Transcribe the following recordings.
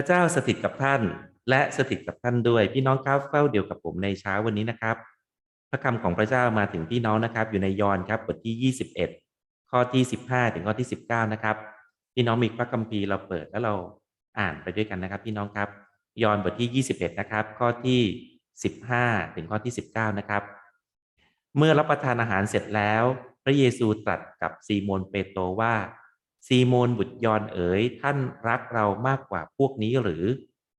ระเจ้าสถิตกับท่าน และสถิตกับท่านด้วย พี่น้องครับเฝ้าเดียวกับผมในเช้าวันนี้นะครับ พระคำของพระเจ้ามาถึงพี่น้องนะครับ อยู่ในยอห์นครับบทที่ 21 ข้อที่ 15 ถึงข้อที่ 19 นะครับ พี่น้องมีพระคัมภีร์เราเปิดแล้วเราอ่านไปด้วยกันนะครับ พี่น้องครับ ยอห์นบทที่ 21 นะครับ ข้อที่ 15 ถึงข้อที่ 19 นะครับ เมื่อรับประทานอาหารเสร็จแล้ว พระเยซูตรัสกับซีโมนเปโตรว่า ซีโมนบุตรยอนเอ๋ยท่านรักเรามากกว่าพวกนี้หรือ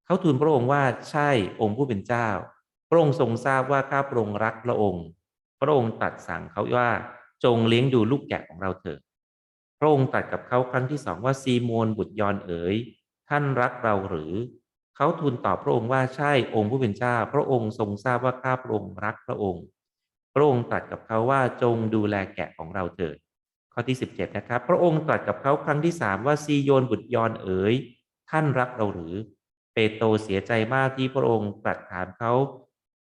เขาทูลพระองค์ว่าใช่องค์ผู้เป็นเจ้า พระองค์ทรงทราบว่าข้าพระองค์รักพระองค์ พระองค์ตรัสสั่งเขาว่าจงเลี้ยงดูลูกแกะของเราเถิดพระองค์ตรัสกับเขาครั้งที่สองว่าซีโมนบุตรยอนเอ๋ยท่านรักเราหรือ เขาทูลตอบพระองค์ว่าใช่องค์ผู้เป็นเจ้า พระองค์ทรงทราบว่าข้าพระองค์รักพระองค์ พระองค์ตรัสกับเขาว่าจงดูแลแกะของเราเถิด ข้อที่ 17 นะครับ พระองค์ตรัสกับเขาครั้งที่สามว่าซีโยนบุตรยอนเอ๋ยท่านรักเราหรือ เปโตรเสียใจมากที่พระองค์ตรัสถามเขา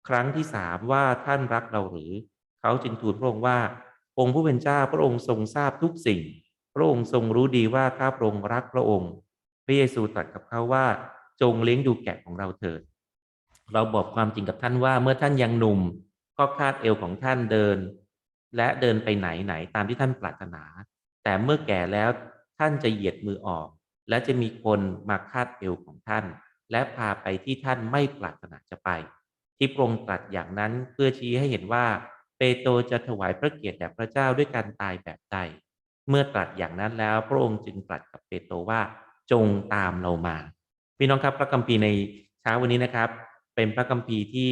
ครั้งที่สามว่าท่านรักเราหรือ เขาจึงทูลพระองค์ว่า องค์ผู้เป็นเจ้าพระองค์ทรงทราบทุกสิ่ง พระองค์ทรงรู้ดีว่าข้าพระองค์รักพระองค์ พระเยซูตรัสกับเขาว่าจงเลี้ยงดูแกะของเราเถิด เราบอกความจริงกับท่านว่าเมื่อท่านยังหนุ่ม ก็คาดเอวของท่านเดิน และเดินไปไหนไหนตามที่ท่านปรารถนา แต่เมื่อแก่แล้วท่านจะเหยียดมือออก และจะมีคนมาคาดเอวของท่าน และพาไปที่ท่านไม่ปรารถนาจะไป ที่พระองค์ตรัสอย่างนั้นเพื่อชี้ให้เห็นว่า เปโตรจะถวายพระเกียรติแด่พระเจ้าด้วยการตายแบบใดเมื่อตรัสอย่างนั้นแล้วพระองค์จึงตรัสกับเปโตรว่าจงตามเรามาพี่น้องครับพระคัมภีร์ในเช้าวันนี้นะครับ เป็นพระคัมภีร์ที่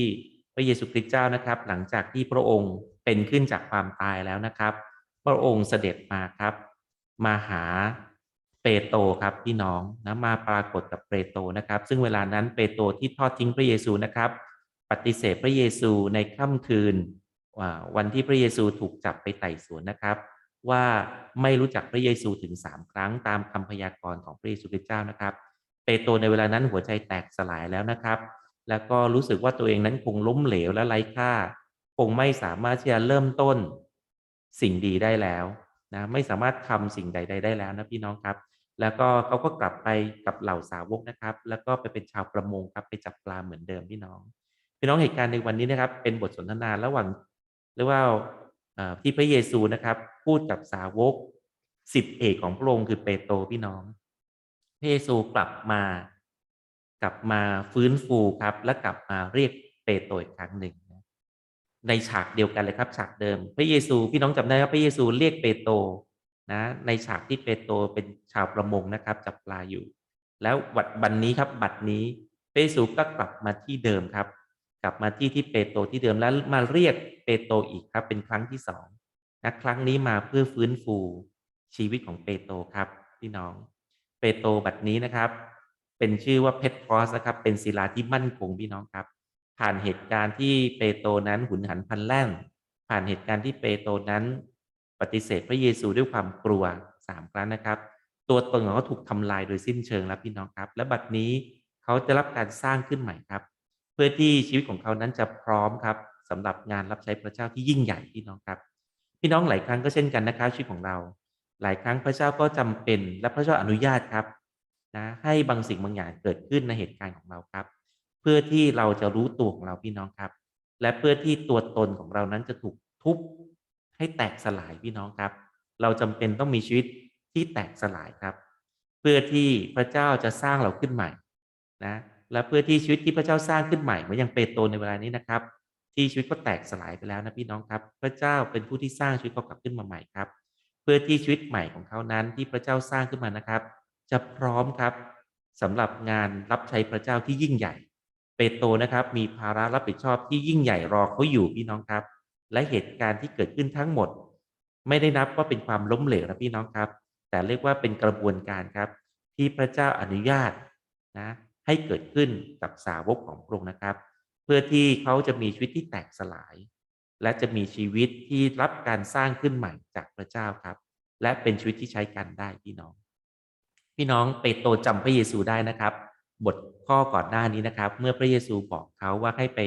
พระเยซูคริสต์เจ้านะครับ หลังจากที่พระองค์ เป็นขึ้นจากความตายแล้วนะครับ พระองค์เสด็จมาครับ มาหาเปโตรครับพี่น้องนะมาปรากฏกับเปโตรนะครับ ซึ่งเวลานั้นเปโตรที่ทอดทิ้งพระเยซูนะครับ ปฏิเสธพระเยซูในค่ำคืนวันที่พระเยซูถูกจับไปไต่สวนนะครับ ว่าไม่รู้จักพระเยซูถึงสามครั้งตามคำพยากรณ์ของพระเยซูคริสต์เจ้านะครับ เปโตรในเวลานั้นหัวใจแตกสลายแล้วนะครับ แล้วก็รู้สึกว่าตัวเองนั้นคงล้มเหลวและไร้ค่า คงไม่สามารถที่จะเริ่มต้นสิ่งดีได้แล้วนะไม่สามารถทำสิ่งใดๆได้แล้วนะพี่น้องครับ แล้วก็เขาก็กลับไปกับเหล่าสาวกนะครับ แล้วก็ไปเป็นชาวประมงครับไปจับปลาเหมือนเดิมพี่น้อง พี่น้องเหตุการณ์ในวันนี้นะครับ เป็นบทสนทนาระหว่างเรียกว่าที่พระเยซูนะครับ พูดกับสาวกสิบเอกของพระองค์คือเปโตรพี่น้อง พระเยซูกลับมา กลับมาฟื้นฟูครับ และกลับมาเรียกเปโตรอีกครั้งหนึ่ง ในฉากเดียวกันเลยครับ ฉากเดิม พระเยซูพี่น้องจำได้ว่าพระเยซูเรียกเปโตรนะ ในฉากที่เปโตรเป็นชาวประมงนะครับจับปลาอยู่ แล้ววัดบันนี้ครับ บัดนี้พระเยซูก็กลับมาที่เดิมครับ กลับมาที่ที่เปโตรที่เดิมแล้วมาเรียกเปโตรอีกครับ เป็นครั้งที่สองนะครั้งนี้มาเพื่อฟื้นฟูชีวิตของเปโตรครับพี่น้อง เปโตรบัดนี้นะครับ เป็นชื่อว่าเพทรอสนะครับ เป็นศิลาที่มั่นคงพี่น้องครับ ผ่านเหตุการณ์ที่เปโตรนั้นหุนหันพันแล่นผ่านเหตุการณ์ที่เปโตรนั้น ปฏิเสธพระเยซูด้วยความกลัวสามครั้งนะครับ ตัวตนของเขาถูกทำลายโดยสิ้นเชิงแล้วพี่น้องครับ และบัดนี้เขาจะรับการสร้างขึ้นใหม่ครับ เพื่อที่ชีวิตของเขานั้นจะพร้อมครับสำหรับงานรับใช้พระเจ้าที่ยิ่งใหญ่พี่น้องครับ พี่น้องหลายครั้งก็เช่นกันนะครับชีวิตของเรา หลายครั้งพระเจ้าก็จำเป็นและพระเจ้าอนุญาตครับนะให้บางสิ่งบางอย่างเกิดขึ้นในเหตุการณ์ของเราครับ เพื่อที่เราจะรู้ตัวของเราพี่น้องครับ และเพื่อที่ตัวตนของเรานั้นจะถูกทุบให้แตกสลายพี่น้องครับ เราจำเป็นต้องมีชีวิตที่แตกสลายครับ เพื่อที่พระเจ้าจะสร้างเราขึ้นใหม่นะและเพื่อที่ชีวิตที่พระเจ้าสร้างขึ้นใหม่เหมือนอย่างเปโตรในเวลานี้นะครับ ที่ชีวิตก็แตกสลายไปแล้วนะพี่น้องครับ พระเจ้าเป็นผู้ที่สร้างชีวิตเขากลับขึ้นมาใหม่ครับ เพื่อที่ชีวิตใหม่ของเขานั้นที่พระเจ้าสร้างขึ้นมานะครับ จะพร้อมครับสำหรับงานรับใช้พระเจ้าที่ยิ่งใหญ่ เปโตรนะครับมีภาระรับผิดชอบที่ยิ่งใหญ่รอเขาอยู่พี่น้องครับ และเหตุการณ์ที่เกิดขึ้นทั้งหมด ไม่ได้นับว่าเป็นความล้มเหลวนะพี่น้องครับ แต่เรียกว่าเป็นกระบวนการครับ ที่พระเจ้าอนุญาตนะให้เกิดขึ้นกับสาวกของพระองค์นะครับ เพื่อที่เขาจะมีชีวิตที่แตกสลาย และจะมีชีวิตที่รับการสร้างขึ้นใหม่จากพระเจ้าครับ และเป็นชีวิตที่ใช้กันได้พี่น้อง พี่น้องเปโตรจำพระเยซูได้นะครับ บทข้อก่อนหน้านี้นะครับ เมื่อพระเยซูบอกเขาว่าให้ไป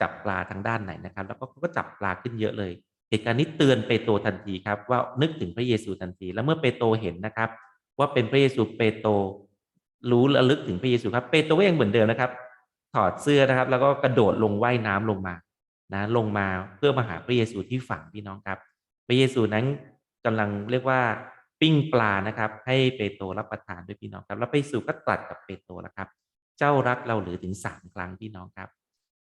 จับปลาทางด้านไหนนะครับ แล้วก็เขาก็จับปลาขึ้นเยอะเลยเหตุการณ์นี้เตือนเปโตรทันทีครับว่านึกถึงพระเยซูทันที แล้วเมื่อเปโตรเห็นนะครับ ว่าเป็นพระเยซูเปโตรรู้ระลึกถึงพระเยซูครับเปโตรก็ยังเหมือนเดิมนะครับ ถอดเสื้อนะครับ แล้วก็กระโดดลงว่ายน้ำลงมานะลงมาเพื่อมาหาพระเยซูที่ฝั่งพี่น้องครับ พระเยซูนั้นกำลังเรียกว่า ปิ้งปลานะครับ ให้เปโตรรับประทานด้วยพี่น้องครับ แล้วพระเยซูก็ตรัสกับเปโตรแล้วครับ เจ้ารักเราหรือถึงสามครั้งพี่น้องครับ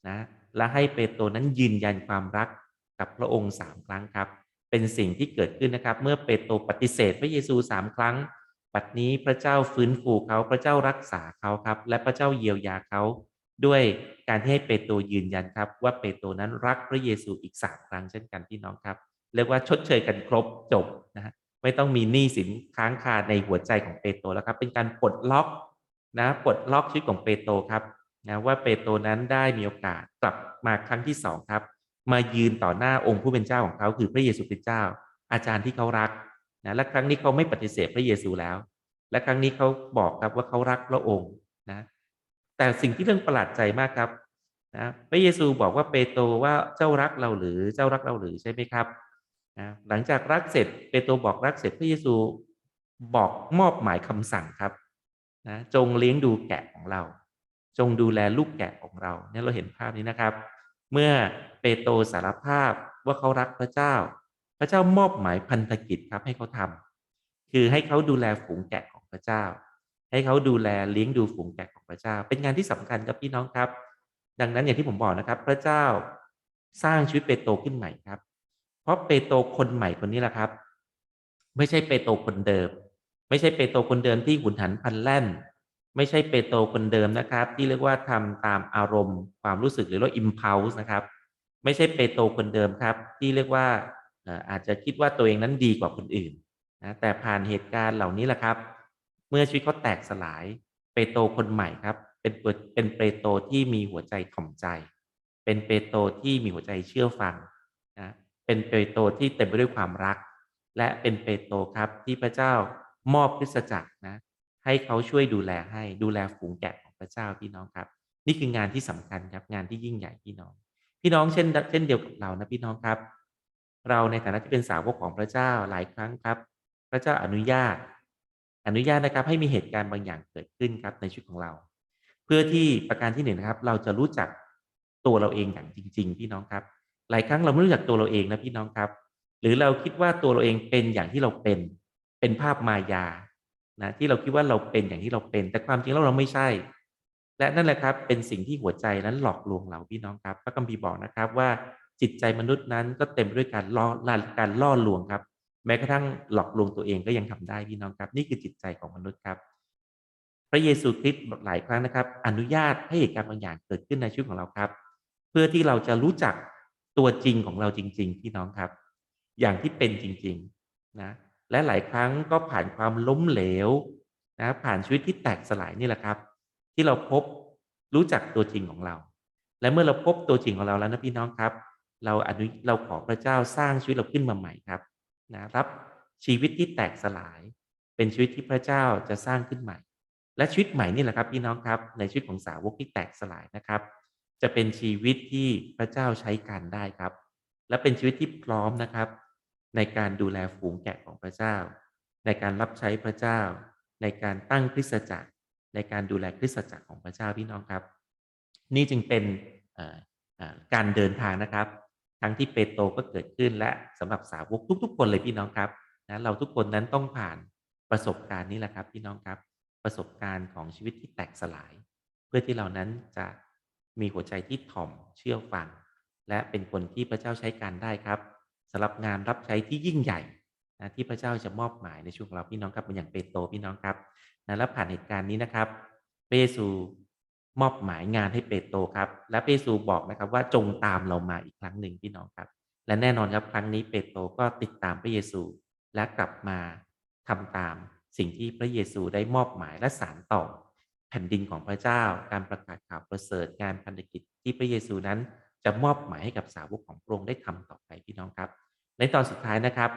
นะและให้เปโตรนั้นยืนยันความรักกับพระองค์สามครั้งครับ เป็นสิ่งที่เกิดขึ้นนะครับ เมื่อเปโตรปฏิเสธพระเยซูสามครั้งบัดนี้พระเจ้าฟื้นฟูเขาพระเจ้ารักษาเขาครับ และพระเจ้าเยียวยาเขาด้วยการที่ให้เปโตรยืนยันครับ ว่าเปโตรนั้นรักพระเยซูอีกสามครั้งเช่นกันพี่น้องครับเรียกว่าชดเชยกันครบจบนะฮะ ไม่ต้องมีหนี้สินค้างคาในหัวใจของเปโตรแล้วครับ เป็นการปลดล็อกนะปลดล็อกชีวิตของเปโตรครับนะว่าเปโตรนั้นได้มีโอกาสกลับมาครั้งที่สองครับ มายืนต่อหน้าองค์ผู้เป็นเจ้าของเขาคือพระเยซูเป็นเจ้า อาจารย์ที่เขารักนะและครั้งนี้เขาไม่ปฏิเสธพระเยซูแล้ว และครั้งนี้เขาบอกครับว่าเขารักพระองค์นะแต่สิ่งที่เรื่องประหลาดใจมากครับนะพระเยซูบอกว่าเปโตรว่าเจ้ารักเราหรือเจ้ารักเราหรือใช่ไหมครับ นะหลังจากรักเสร็จเปโตรบอกรักเสร็จพระเยซูบอกมอบหมายคำสั่งครับนะจงเลี้ยงดูแกะของเรา จงดูแลลูกแกะของเราเนี่ยเราเห็นภาพนี้นะครับ เมื่อเปโตรสารภาพว่าเขารักพระเจ้า พระเจ้ามอบหมายพันธกิจครับให้เขาทำคือให้เขาดูแลฝูงแกะของพระเจ้า ให้เขาดูแลเลี้ยงดูฝูงแกะของพระเจ้า เป็นงานที่สำคัญครับพี่น้องครับ ดังนั้นอย่างที่ผมบอกนะครับ พระเจ้าสร้างชีวิตเปโตรขึ้นใหม่ครับ เพราะเปโตรคนใหม่คนนี้แหละครับ ไม่ใช่เปโตรคนเดิม ไม่ใช่เปโตรคนเดิมที่หุนหันพลันแล่น ไม่ใช่เปโตรคนเดิมนะครับ ที่เรียกว่าทำตามอารมณ์ ความรู้สึกหรือว่า impulse นะครับ ไม่ใช่เปโตรคนเดิมครับ ที่เรียกว่าอาจจะคิดว่าตัวเองนั้นดีกว่าคนอื่นนะแต่ผ่านเหตุการณ์เหล่านี้แหละครับ เมื่อชีวิตเขาแตกสลายเปโตรคนใหม่ครับ เป็นเป็นเปโตรที่มีหัวใจถ่อมใจ เป็นเปโตรที่มีหัวใจเชื่อฟัง เป็นเปโตรที่เต็มไปด้วยความรัก และเป็นเปโตรครับที่พระเจ้ามอบคริสตจักรนะ ให้เขาช่วยดูแลให้ดูแลฝูงแกะของพระเจ้าพี่น้องครับ นี่คืองานที่สำคัญครับงานที่ยิ่งใหญ่พี่น้อง พี่น้องเช่น เช่นเดียวกับเรานะพี่น้องครับ เราในฐานะที่เป็นสาวกของพระเจ้าหลายครั้งครับ พระเจ้าอนุญาต อนุญาตนะครับ ให้มีเหตุการณ์บางอย่างเกิดขึ้นครับในชีวิตของเรา เพื่อที่ประการที่หนึ่งนะครับ เราจะรู้จักตัวเราเองอย่างจริง ๆ พี่น้องครับ หลายครั้งเราไม่รู้จักตัวเราเองนะพี่น้องครับ หรือเราคิดว่าตัวเราเองเป็นอย่างที่เราเป็นเป็นภาพมายานะที่เราคิดว่าเราเป็นอย่างที่เราเป็น แต่ความจริงแล้วเราไม่ใช่ และนั่นแหละครับเป็นสิ่งที่หัวใจนั้นหลอกลวงเราพี่น้องครับพระคัมภีร์บอกนะครับว่าจิตใจมนุษย์นั้นก็เต็มไปด้วยการล่อการล่อลวงครับ แม้กระทั่งหลอกลวงตัวเองก็ยังทำได้พี่น้องครับ นี่คือจิตใจของมนุษย์ครับ พระเยซูคริสต์หลายครั้งนะครับ อนุญาตให้เหตุการณ์บางอย่างเกิดขึ้นในชีวิตของเราครับ เพื่อที่เราจะรู้จัก ตัวจริงของเราจริง ๆ พี่น้องครับ อย่างที่เป็นจริง ๆ นะ และหลายครั้งก็ผ่านความล้มเหลวนะผ่านชีวิตที่แตกสลายนี่แหละครับ ที่เราพบรู้จักตัวจริงของเรา และเมื่อเราพบตัวจริงของเราแล้วนะพี่น้องครับ เราอนุเราขอพระเจ้าสร้างชีวิตเราขึ้นมาใหม่ครับนะรับชีวิตที่แตกสลาย เป็นชีวิตที่พระเจ้าจะสร้างขึ้นใหม่ และชีวิตใหม่นี่แหละครับพี่น้องครับ ในชีวิตของสาวกที่แตกสลายนะครับ จะเป็นชีวิตที่พระเจ้าใช้การได้ครับ และเป็นชีวิตที่พร้อมนะครับ ในการดูแลฝูงแกะของพระเจ้า ในการรับใช้พระเจ้า ในการตั้งคริสตจักร ในการดูแลคริสตจักรของพระเจ้าพี่น้องครับ นี่จึงเป็นการเดินทางนะครับ ทั้งที่เปโตรก็เกิดขึ้นและสำหรับสาวกทุก ๆ คนเลยพี่น้องครับนะเราทุกคนนั้นต้องผ่านประสบการณ์นี้แหละครับพี่น้องครับ ประสบการณ์ของชีวิตที่แตกสลาย เพื่อที่เรานั้นจะ มีหัวใจที่ถ่อมเชื่อฟัง และเป็นคนที่พระเจ้าใช้การได้ครับสำหรับงานรับใช้ที่ยิ่งใหญ่นะที่พระเจ้าจะมอบหมายในช่วงเราพี่น้องครับเป็นอย่างเปโตรพี่น้องครับนะและผ่านเหตุการณ์นี้นะครับ เปซูมอบหมายงานให้เปโตรครับ และเปซูบอกนะครับว่าจงตามเรามาอีกครั้งหนึ่งพี่น้องครับ และแน่นอนครับครั้งนี้เปโตรก็ติดตามพระเยซู และกลับมาทำตามสิ่งที่พระเยซูได้มอบหมายและสารต่อ ผ่นดินของพระเจ้า การประกาศข่าวประเสริฐงานพันธกิจที่พระเยซูนั้นจะมอบหมายให้กับสาวกของพระองค์ได้ทำต่อไปพี่น้องครับ ในตอนสุดท้ายนะครับ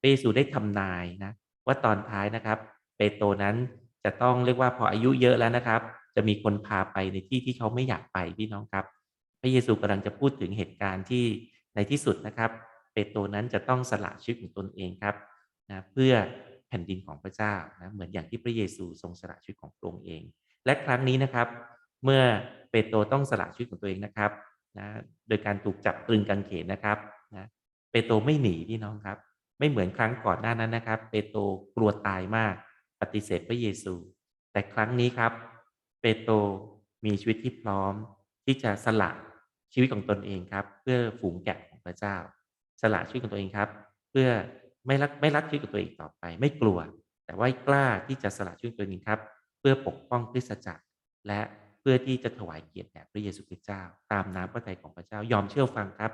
เปโตรได้ทำนายนะว่าตอนท้ายนะครับ เปโตรนั้นจะต้องเรียกว่าพออายุเยอะแล้วนะครับ จะมีคนพาไปในที่ที่เขาไม่อยากไปพี่น้องครับ พระเยซูกำลังจะพูดถึงเหตุการณ์ที่ในที่สุดนะครับ เปโตรนั้นจะต้องสละชีวิตของตนเองครับนะเพื่อแผ่นดินของพระเจ้านะเหมือนอย่างที่พระเยซูทรงสละชีวิตของพระองค์เอง และครั้งนี้นะครับ เมื่อเปโตรต้องสละชีวิตของตัวเองนะครับนะโดยการถูกจับตรึงกางเขนนะครับนะเปโตรไม่หนีพี่น้องครับ ไม่เหมือนครั้งก่อนหน้านั้นนะครับ เปโตรกลัวตายมากปฏิเสธพระเยซู แต่ครั้งนี้ครับ เปโตรมีชีวิตที่พร้อมที่จะสละชีวิตของตนเองครับ เพื่อฝูงแกะของพระเจ้า สละชีวิตของตัวเองครับ เพื่อไม่รักไม่รักชีวิตของตัวเองต่อไป ไม่กลัว แต่ว่ากล้าที่จะสละชีวิตตัวเองครับ พื่อปกป้องคริสตจักร และเพื่อที่จะถวายเกียรติแด่พระเยซูคริสต์เจ้า ตามน้ำพระทัยของพระเจ้ายอมเชื่อฟังครับ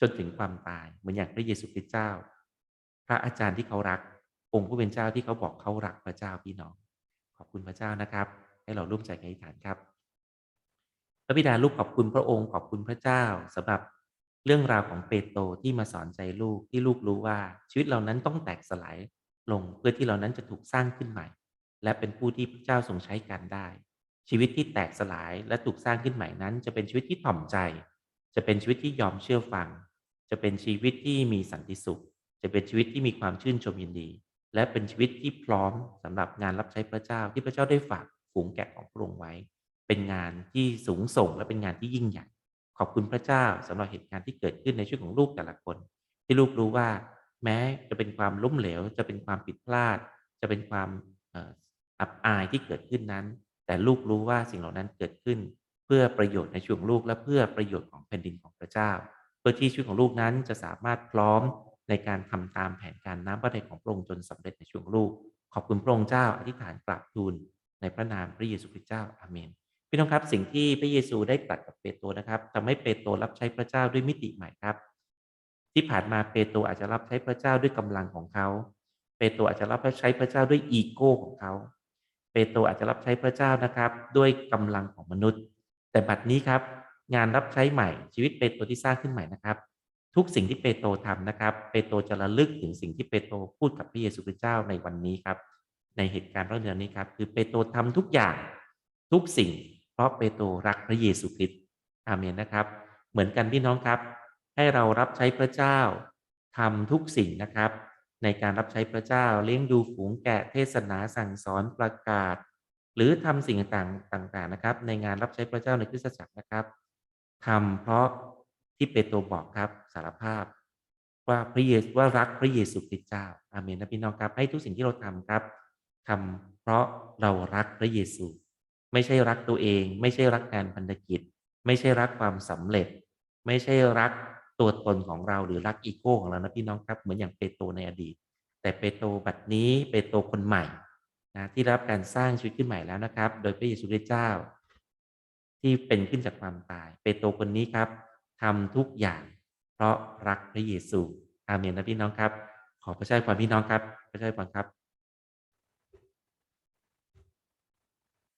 จนถึงความตายเหมือนอย่างพระเยซูคริสต์เจ้า พระอาจารย์ที่เขารัก องค์ผู้เป็นเจ้าที่เขาบอกเขารักพระเจ้าพี่น้อง ขอบคุณพระเจ้านะครับ ให้เราร่วมใจกันอธิษฐานครับ พระบิดาลูกขอบคุณพระองค์ขอบคุณพระเจ้าสำหรับเรื่องราวของเปโตรที่มาสอนใจลูกที่ลูกรู้ว่าชีวิตเรานั้นต้องแตกสลายลงเพื่อที่เรานั้นจะถูกสร้างขึ้นใหม่ และเป็นผู้ที่พระเจ้าทรงใช้การได้ ชีวิตที่แตกสลายและถูกสร้างขึ้นใหม่นั้น จะเป็นชีวิตที่ถ่อมใจ จะเป็นชีวิตที่ยอมเชื่อฟัง จะเป็นชีวิตที่มีสันติสุข จะเป็นชีวิตที่มีความชื่นชมยินดี และเป็นชีวิตที่พร้อมสำหรับงานรับใช้พระเจ้าที่พระเจ้าได้ฝากฝูงแกะของพระองค์ไว้ เป็นงานที่สูงส่งและเป็นงานที่ยิ่งใหญ่ขอบคุณพระเจ้าสำหรับเหตุการณ์ที่เกิดขึ้นในชีวิตของลูกแต่ละคน ที่ลูกรู้ว่า แม้จะเป็นความล้มเหลว จะเป็นความผิดพลาด จะเป็นความ อับอายที่เกิดขึ้นนั้น แต่ลูกรู้ว่าสิ่งเหล่านั้นเกิดขึ้น เพื่อประโยชน์ในช่วงลูกและเพื่อประโยชน์ของแผ่นดินของพระเจ้า เพื่อที่ชีวิตของลูกนั้นจะสามารถพร้อมในการทำตามแผนการน้ำพระทัยของพระองค์จนสำเร็จในช่วงลูก ขอบคุณพระองค์เจ้าอธิษฐานกราบทูลในพระนามพระเยซูคริสต์เจ้าอาเมนพี่น้องครับสิ่งที่พระเยซูได้ตรัสกับเปโตรนะครับทำให้เปโตรรับใช้พระเจ้าด้วยมิติใหม่ครับ ที่ผ่านมาเปโตรอาจจะรับใช้พระเจ้าด้วยกำลังของเขา เปโตรอาจจะรับใช้พระเจ้าด้วยอีโก้ของเขา เปโตรอาจจะรับใช้พระเจ้านะครับ ด้วยกำลังของมนุษย์ แต่บัดนี้ครับ งานรับใช้ใหม่ชีวิตเปโตรที่สร้างขึ้นใหม่นะครับ ทุกสิ่งที่เปโตรทำนะครับ เปโตรจะระลึกถึงสิ่งที่เปโตรพูดกับพระเยซูคริสต์เจ้าในวันนี้ครับ ในเหตุการณ์เรื่องนี้ครับ คือเปโตรทำทุกอย่างทุกสิ่ง เพราะเปโตรรักพระเยซูคริสต์อาเมนนะครับ เหมือนกันพี่น้องครับ ให้เรารับใช้พระเจ้าทำทุกสิ่งนะครับ ในการรับใช้พระเจ้าเลี้ยงดูฝูงแกะเทศนาสั่งสอนประกาศ หรือทำสิ่งต่างต่างๆนะครับ ในงานรับใช้พระเจ้าในคริสตจักรนะครับทำเพราะที่เปโตรบอกครับสารภาพ ว่าพระเยซูว่ารักพระเยซูคริสต์เจ้าอาเมนนะพี่น้องครับให้ทุกสิ่งที่เราทำครับทำเพราะเรารักพระเยซู ไม่ใช่รักตัวเอง ไม่ใช่รักงานพันธกิจ ไม่ใช่รักความสำเร็จ ไม่ใช่รัก ตัวตนของเราหรือรักอีโก้ของเรานะพี่น้องครับเหมือนอย่างเปโตรในอดีต แต่เปโตรบัดนี้เปโตรคนใหม่นะที่รับการสร้างชีวิตขึ้นใหม่แล้วนะครับ โดยพระเยซูคริสต์เจ้า ที่เป็นขึ้นจากความตาย เปโตรคนนี้ครับทำทุกอย่างเพราะรักพระเยซูอาเมนนะพี่น้องครับ ขอพระเจ้าความพี่น้องครับพระเจ้าความครับ